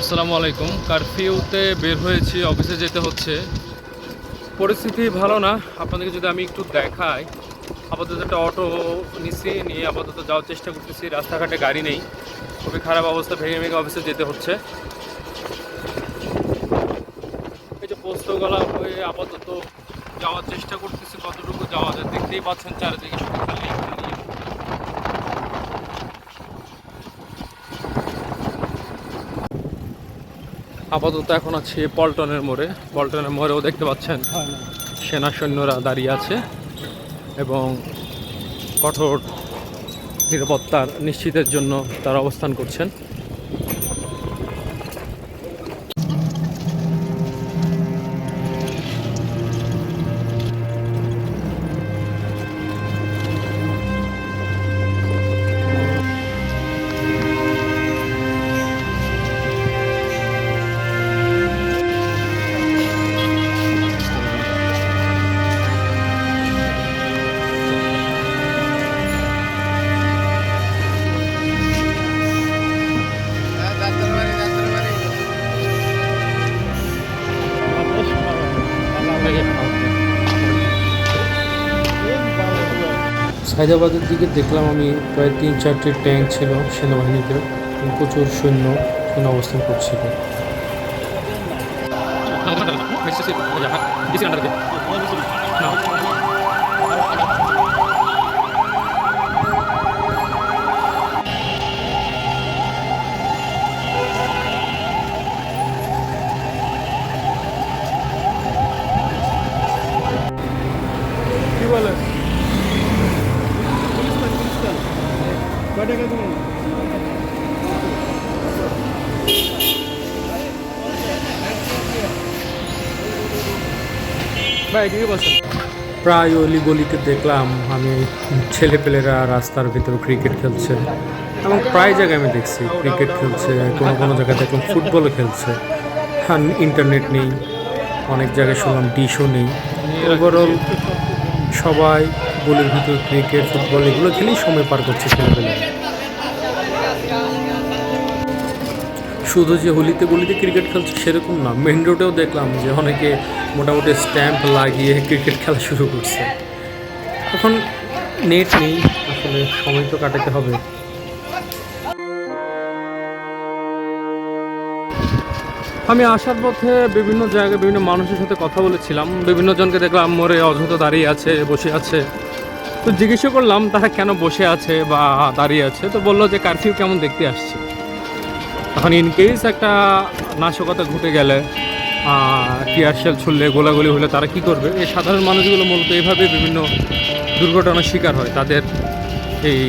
আসসালামু আলাইকুম। কারফিউতে বের হয়েছি, অফিসে যেতে হচ্ছে। পরিস্থিতি ভালো না। আপনাদেরকে যদি আমি একটু দেখাই, আপাতত একটা অটো নিচ্ছি নিয়ে আপাতত যাওয়ার চেষ্টা করতেছি। রাস্তাঘাটে গাড়ি নেই। খুবই খারাপ অবস্থা, ভেঙে ভেঙে অফিসে যেতে হচ্ছে। এই যে পোস্তগলা হয়ে আপাতত যাওয়ার চেষ্টা করতেছি। কতটুকু যাওয়া যায়? দেখতেই পাচ্ছেন চারিদিকে শুধু খালি। আপাতত এখন আছি পল্টনের মোড়ে। পল্টনের মোড়েও দেখতে পাচ্ছেন সেনা সৈন্যরা দাঁড়িয়ে আছে এবং কঠোর নিরাপত্তার নিশ্চিতের জন্য তারা অবস্থান করছেন। সায়দাবাদের দিকে দেখলাম আমি প্রায় তিন চারটে ট্যাঙ্ক ছিল সেনাবাহিনীতে। প্রচুর সৈন্য এখানে অবস্থান করছিল। প্রায় অলি গলিতে দেখলাম আমি ছেলেপেলেরা রাস্তার ভিতর ক্রিকেট খেলছে। এবং প্রায় জায়গায় আমি দেখছি ক্রিকেট খেলছে, কোনো কোনো জায়গায় দেখলাম ফুটবলও খেলছে। হ্যাঁ ইন্টারনেট নেই, অনেক জায়গায় শুনলাম ডিশও নেই। ওভারঅল সবাই গলির ভিতর ক্রিকেট ফুটবল এগুলো খেলেই সময় পার করছে ছেলেপেলেরা। শুধু যে হোলিতে গলিতে ক্রিকেট খেলছে সেরকম না। মেন রোডেও দেখলাম যে অনেকে মোটামুটি স্ট্যাম্প লাগিয়ে ক্রিকেট খেলা শুরু করছে। এখন নেট নেই, আসলে সময় তো কাটাতে হবে। আমি আসার পথে বিভিন্ন জায়গায় বিভিন্ন মানুষের সাথে কথা বলেছিলাম। বিভিন্ন জনকে দেখলাম মোড়ে অযথ দাঁড়িয়ে আছে, বসে আছে। তো জিজ্ঞেস করলাম, তারা কেন বসে আছে বা দাঁড়িয়ে আছে? তো বলল যে, কারফিউ কেমন দেখতে আসছে? এখন ইন কেস একটা নাশকতা ঘটে গেলে টিয়ার শেল ছুড়লে, গোলাগুলি হলে তারা কি করবে? এই সাধারণ মানুষগুলো মূলত এইভাবে বিভিন্ন দুর্ঘটনার শিকার হয়। তাদের এই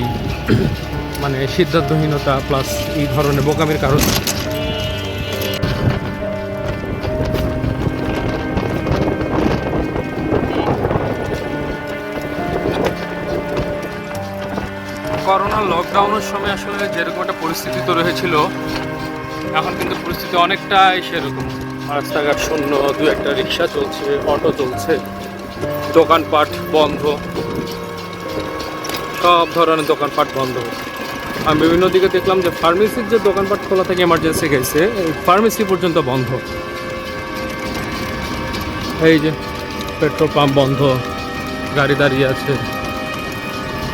মানে সিদ্ধান্তহীনতা প্লাস এই ধরনের বোকামির কারণে। করোনা লকডাউনের সময় আসলে যেরকম একটা পরিস্থিতি তো রয়েছিল এখন কিন্তু পরিস্থিতি অনেকটাই সেরকম রাস্তাঘাট শূন্য দু একটা রিক্সা চলছে, অটো চলছে, দোকানপাট বন্ধ। সব ধরনের দোকানপাট বন্ধ আমি বিভিন্ন দিকে দেখলাম যে ফার্মেসির যে দোকানপাট খোলা থাকে এমার্জেন্সি গেছে ফার্মেসি পর্যন্ত বন্ধ। এই যে পেট্রোল পাম্প বন্ধ, গাড়ি দাঁড়িয়ে আছে,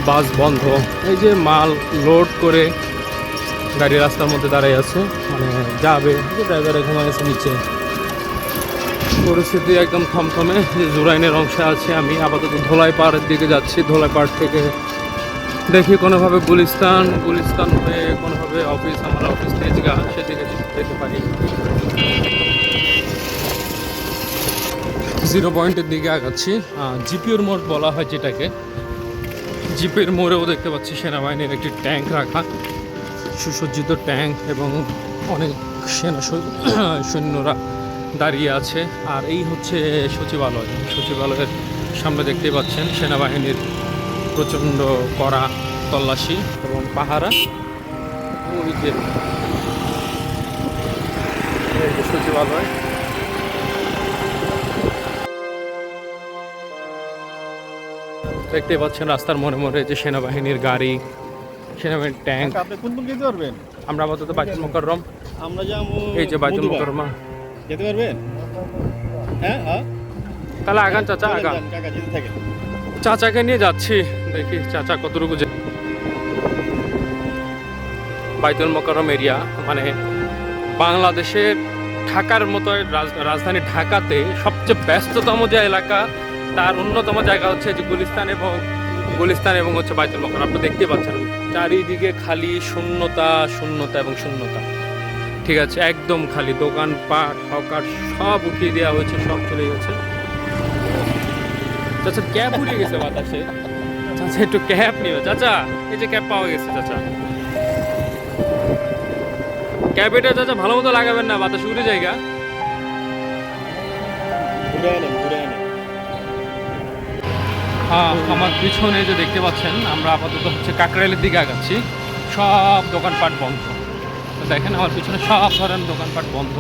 বাস বন্ধ, এই যে মাল লোড করে গাড়ি রাস্তার মধ্যে দাঁড়াই আছে। মানে যাবে ড্রাইভার এখন আছে নিচে। পরিস্থিতি একদম থমথমে যে জুরাইনের অংশে আছে আমি। আপাতত ধোলাই পাহাড়ের দিকে যাচ্ছি ধোলাই পাহাড় থেকে দেখি কোনোভাবে গুলিস্তান গুলিস্তান হয়ে কোনোভাবে অফিস, আমার অফিস তেজগা সেদিকে যেতে পারি। জিরো পয়েন্টের দিকে আগাচ্ছি। জিপিওর মোড় বলা হয় যেটাকে। জিপের মোড়েও দেখতে পাচ্ছি সেনাবাহিনীর একটি ট্যাঙ্ক রাখা। সুসজ্জিত ট্যাঙ্ক এবং অনেক সেনা সৈন্যরা দাঁড়িয়ে আছে। আর এই হচ্ছে সচিবালয়। সচিবালয়ের সামনে দেখতে পাচ্ছেন সেনাবাহিনীর প্রচণ্ড কড়া তল্লাশি এবং পাহারা। ওই সচিবালয়। দেখতে পাচ্ছেন রাস্তার মনে মনে যে সেনাবাহিনীর গাড়ি সেনাবাহিনীর ট্যাঙ্ক আপনি কোন কোন যেতে পারবেন? আমরা আপাতত বাইতুল মোকাররম আমরা যাব এই যে বাইতুল মধুবার। যেতে পারবেন? হ্যাঁ হ্যাঁ তাহলে আগান চাচা আগান। যান, কাকা যেতে থাকেন। চাচাকে নিয়ে যাচ্ছি। দেখি চাচা কতটুকু যে বাইতুল মোকাররম এরিয়া মানে বাংলাদেশের ঢাকার মতো রাজ- রাজধানী ঢাকাতে সবচেয়ে ব্যস্ততম যে এলাকা তার অন্যতম জায়গা হচ্ছে যে গুলিস্তান এবং গুলিস্তান এবং হচ্ছে বাইতুল মোকাররম আপনি দেখতে পাচ্ছেন। চারিদিকে খালি শূন্যতা শূন্যতা এবং শূন্যতা। ঠিক আছে, একদম খালি। দোকানপাট, হকার সব উঠিয়ে দেওয়া হয়েছে, সব চলে গেছে। চাচা, ক্যাব উড়ে গেছে বাতাসে। চাচা, একটু ক্যাব নিও। চাচা, এই যে ক্যাব পাওয়া গেছে, চাচা। ক্যাব এটা চাচা ভালো মতো লাগাবেন না, বাতাস উড়ে জায়গা ঘুরে আমার পিছনে যে দেখতে পাচ্ছেন, আমরা আপাতত হচ্ছে কাকরাইলের দিকে আগাচ্ছি। সব দোকানপাট বন্ধ। তো দেখেন, আমার পিছনে সব ধরনের দোকানপাট বন্ধ।